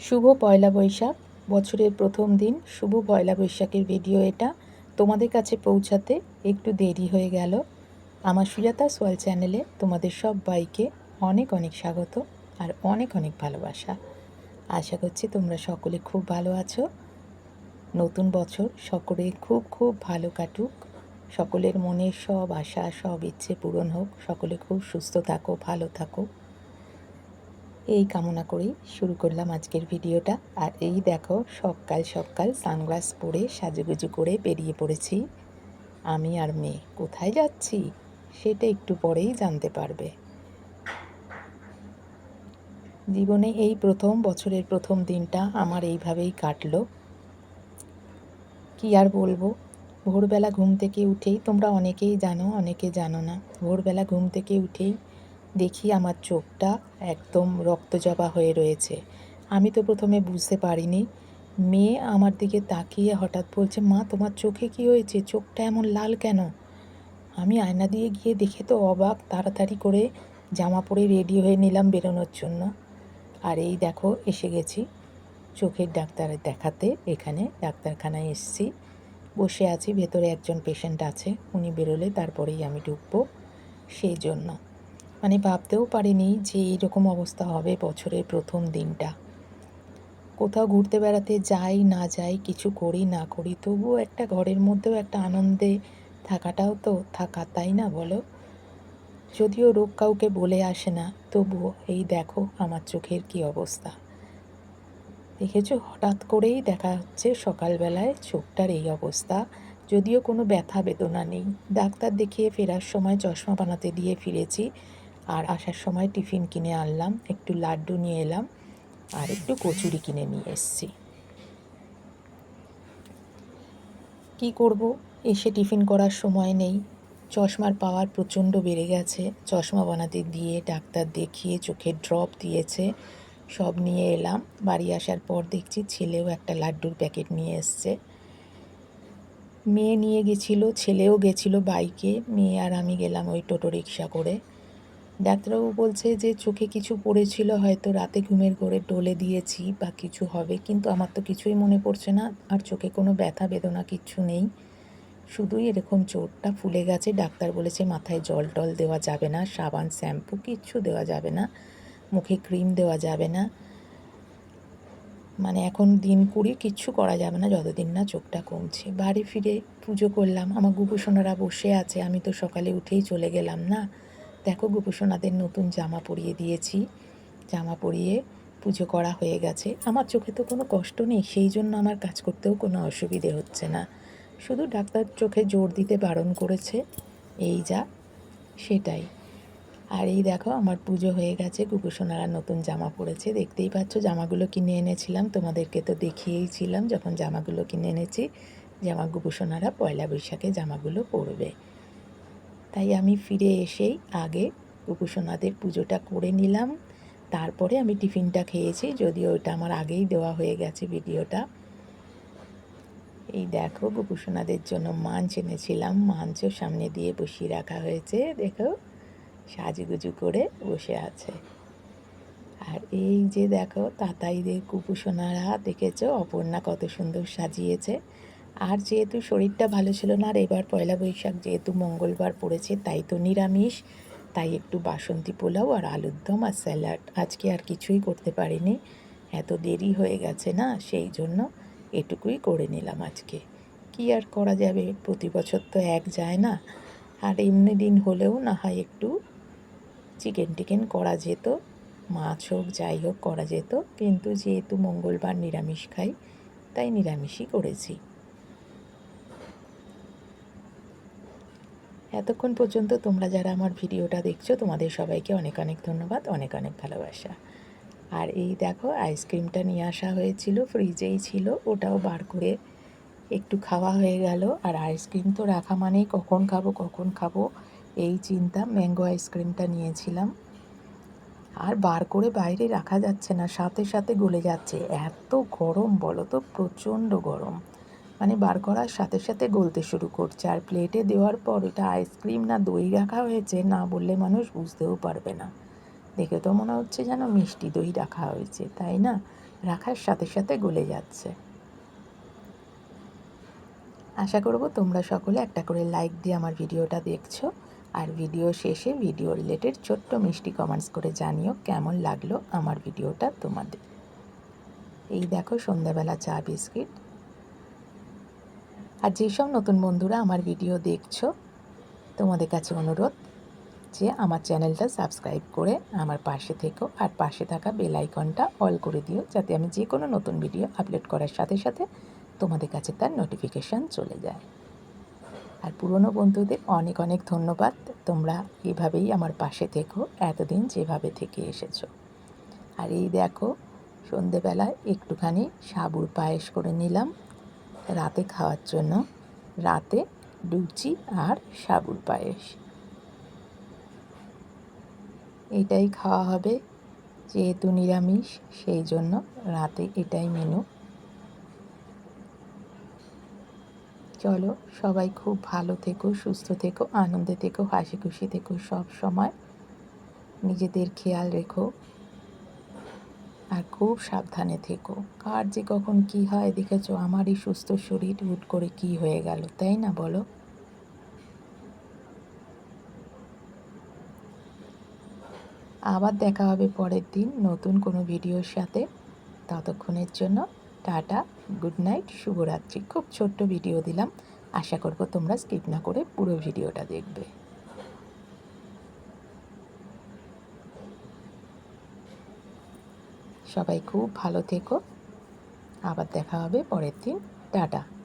শুভ পয়লা বৈশাখ। বছরের প্রথম দিন শুভ পয়লা বৈশাখের ভিডিও এটা। তোমাদের কাছে পৌঁছাতে একটু দেরি হয়ে গেল। আমার সুজাতা সোয়াল চ্যানেলে তোমাদের সব বাইকে অনেক অনেক স্বাগত আর অনেক অনেক ভালোবাসা। আশা করছি তোমরা সকলে খুব ভালো আছো। নতুন বছর সকলে খুব খুব ভালো কাটুক। সকলের মনের সব আশা সব ইচ্ছে পূরণ হোক। সকলে খুব সুস্থ থাকো, ভালো থাকো। এই কামনা করেই শুরু করলাম আজকের ভিডিওটা। আর এই দেখো, সকাল সকাল সানগ্লাস পরে সাজুগুজু করে বেরিয়ে পড়েছি। আমি আর মেয়ে, কোথায় যাচ্ছি? সেটা একটু পরেই জানতে পারবে। জীবনে এই প্রথম, বছরের প্রথম দিনটা আমার এইভাবেই কাটলো। কি আর বলব? ভোরবেলা ঘুম থেকে উঠেই তোমরা অনেকেই জানো, অনেকে জানো না। ভোরবেলা ঘুম থেকে উঠেই দেখি আমার চোখটা একদম রক্তজবা হয়ে রয়েছে। আমি তো প্রথমে বুঝতে পারিনি। মেয়ে আমার দিকে তাকিয়ে হঠাৎ বলছে, মা, তোমার চোখে কি হয়েছে? চোখটা এমন লাল কেন? আমি আয়না দিয়ে গিয়ে দেখে তো অবাক, তাড়াতাড়ি করে জামা পরে রেডি হয়ে নিলাম বেরোনোর জন্য। আর এই দেখো, এসে গেছি। চোখের ডাক্তার দেখাতে এখানে, ডাক্তারখানায় এসছি। বসে আছি, ভেতরে একজন পেশেন্ট আছে, উনি বেরোলে তারপরেই আমি ঢুকবো। সেই জন্য। মানে ভাবতেও পারিনি যে এইরকম অবস্থা হবে বছরের প্রথম দিনটা। কোথাও ঘুরতে বেড়াতে যাই, না যাই, কিছু করি, না করি, তবুও একটা ঘরের মধ্যেও একটা আনন্দে থাকাটাও তো থাকা, তাই না বলো? যদিও রোগ কাউকে বলে আসে না, তবুও এই দেখো আমার চোখের কি অবস্থা। দেখেছ? হঠাৎ করেই দেখা হচ্ছে সকালবেলায় চোখটার এই অবস্থা। যদিও কোনো ব্যথা বেদনা নেই। ডাক্তার দেখিয়ে ফেরার সময় চশমা বানাতে দিয়ে ফিরেছি। আর আসার সময় টিফিন কিনে আনলাম, একটু লাড্ডু নিয়ে এলাম আর একটু কচুরি কিনে নিয়ে এসছি। কি করব? এসে টিফিন করার সময় নেই। চশমার পাওয়ার প্রচণ্ড বেড়ে গেছে। চশমা বানাতে দিয়ে ডাক্তার দেখিয়ে চোখের ড্রপ দিয়েছে। সব নিয়ে এলাম। বাড়ি আসার পর দেখছি ছেলেও একটা লাড্ডুর প্যাকেট নিয়ে এসছে। মেয়ে নিয়ে গেছিল, ছেলেও গেছিল বাইকে। মেয়ে আর আমি গেলাম ওই টোটো রিক্সা করে। ডাক্তারবাবু বলছে যে, চোখে কিছু পড়েছিল, হয়তো রাতে ঘুমের ঘরে ডলে দিয়েছি বা কিছু হবে, কিন্তু আমার তো কিছুই মনে পড়ছে না, আর চোখে কোনো ব্যথা, বেদনা কিচ্ছু নেই। শুধুই এরকম চোটটা ফুলে গেছে। ডাক্তার বলেছে, মাথায় জল টল দেওয়া যাবে না, সাবান, শ্যাম্পু কিচ্ছু দেওয়া যাবে না, মুখে ক্রিম দেওয়া যাবে না। মানে এখন দিন কুড়ি, কিচ্ছু করা যাবে না, যতদিন না চোখটা কমছে। বাড়ি ফিরে পুজো করলাম, আমার গুপুসোনারা বসে আছে, আমি তো সকালে উঠেই চলে গেলাম না। দেখো গোপুসোনাদের নতুন জামা পরিয়ে দিয়েছি। জামা পরিয়ে পুজো করা হয়ে গেছে। আমার চোখে তো কোনো কষ্ট নেই, সেই জন্য আমার কাজ করতেও কোনো অসুবিধে হচ্ছে না। শুধু ডাক্তার চোখে জোর দিতে বারণ করেছে। এই যা, সেটাই। আর এই দেখো, আমার পুজো হয়ে গেছে। গুপুসোনারা নতুন জামা পরেছে। দেখতেই পাচ্ছ, জামাগুলো কিনে এনেছিলাম। তোমাদেরকে তো দেখিয়েইছিলাম, যখন জামাগুলো কিনে এনেছি, জামা গুপুসোনারা পয়লা বৈশাখে জামাগুলো পরবে। তাই আমি ফিরে এসেই আগে উপাসনাদের পুজোটা করে নিলাম। তারপরে আমি টিফিনটা খেয়েছি, যদিও ওইটা আমার আগেই দেওয়া হয়ে গেছে ভিডিওটা। এই দেখো গোপুসোনাদের জন্য মাঞ্চ এনেছিলাম। মাঞ্চও সামনে দিয়ে বসিয়ে রাখা হয়েছে, দেখো, সাজুগুজু করে বসে আছে। আর এই যে দেখো, তাতাইদের কুপুসোনারা দেখেছ? অপর্ণা কত সুন্দর সাজিয়েছে। আর যেহেতু শরীরটা ভালো ছিল না, আর এবার পয়লা বৈশাখ যেহেতু মঙ্গলবার পড়েছে, তাই তো নিরামিষ। তাই একটু বাসন্তী পোলাও আর আলুর দম আর স্যালাড। আজকে আর কিছুই করতে পারিনি। এত দেরি হয়ে গেছে না, সেই জন্য এটুকুই করে নিলাম আজকে। কি আর করা যাবে? প্রতি বছর তো এক যায় না। আর এমনি দিন হলেও না হয় একটু চিকেন টিকেন করা যেত, মাছ হোক, যাই হোক করা যেত। কিন্তু যেহেতু মঙ্গলবার নিরামিষ খাই, তাই নিরামিষই করেছি। এতক্ষণ পর্যন্ত তোমরা যারা আমার ভিডিওটা দেখছ, তোমাদের সবাইকে অনেক অনেক ধন্যবাদ, অনেক অনেক ভালোবাসা। আর এই দেখো, আইসক্রিমটা নিয়ে আসা হয়েছিল, ফ্রিজেই ছিল, ওটাও বার করে একটু খাওয়া হয়ে গেল। আর আইসক্রিম তো রাখা মানেই কখন খাব কখন খাব, এই চিন্তা, ম্যাঙ্গো আইসক্রিমটা নিয়েছিলাম। আর বার করে বাইরে রাখা যাচ্ছে না, সাথে সাথে গলে যাচ্ছে। এত গরম বলো তো, প্রচণ্ড গরম। মানে বার করার সাথে সাথে গলতে শুরু করছে। আর প্লেটে দেওয়ার পর এটা আইসক্রিম না দই রাখা হয়েছে, না বললে মানুষ বুঝতেও পারবে না। দেখে তো মনে হচ্ছে যেন মিষ্টি দই রাখা হয়েছে, তাই না? রাখার সাথে সাথে গলে যাচ্ছে। আশা করব তোমরা সকলে একটা করে লাইক দিয়ে আমার ভিডিওটা দেখছ। আর ভিডিও শেষে ভিডিও রিলেটেড ছোট্ট মিষ্টি কমেন্টস করে জানিও কেমন লাগল আমার ভিডিওটা তোমাদের। এই দেখো সন্ধ্যাবেলা চা বিস্কিট। আর যেসব নতুন বন্ধুরা আমার ভিডিও দেখছ, তোমাদের কাছে অনুরোধ যে আমার চ্যানেলটা সাবস্ক্রাইব করে আমার পাশে থেকো আর পাশে থাকা বেল আইকনটা অল করে দিও যাতে আমি যে কোনো নতুন ভিডিও আপলোড করার সাথে সাথে তোমাদের কাছে তার নোটিফিকেশান চলে যায়। আর পুরনো বন্ধুদের অনেক অনেক ধন্যবাদ। তোমরা এভাবেই আমার পাশে থেকো এতদিন যেভাবে থেকে এসেছ। আর এই দেখো, সন্ধেবেলায় একটুখানি সাবুর পায়েস করে নিলাম। রাতে খাওয়ার জন্য রাতে লুচি আর সাবুর পায়েস। এটাই খাওয়া হবে, যেহেতু নিরামিষ, সেই জন্য রাতে এটাই মেনু চলো, সবাই খুব ভালো থেকো, সুস্থ থেকো, আনন্দে থেকো হাসি খুশি থেকো সব সময়। নিজেদের খেয়াল রেখো। আর খুব সাবধানে থেকো। কার যে কখন কি হয় দেখেছ? আমারই সুস্থ শরীর, হুট করে কি হয়ে গেল, তাই না বলো? আবার দেখা হবে পরের দিন নতুন কোনো ভিডিওর সাথে। ততক্ষণের জন্য টাটা, গুড নাইট, শুভরাত্রি। খুব ছোট্ট ভিডিও দিলাম। আশা করব তোমরা স্কিপ না করে পুরো ভিডিওটা দেখবে। সবাই খুব ভালো থেকো। আবার দেখা হবে পরের দিন। টাটা।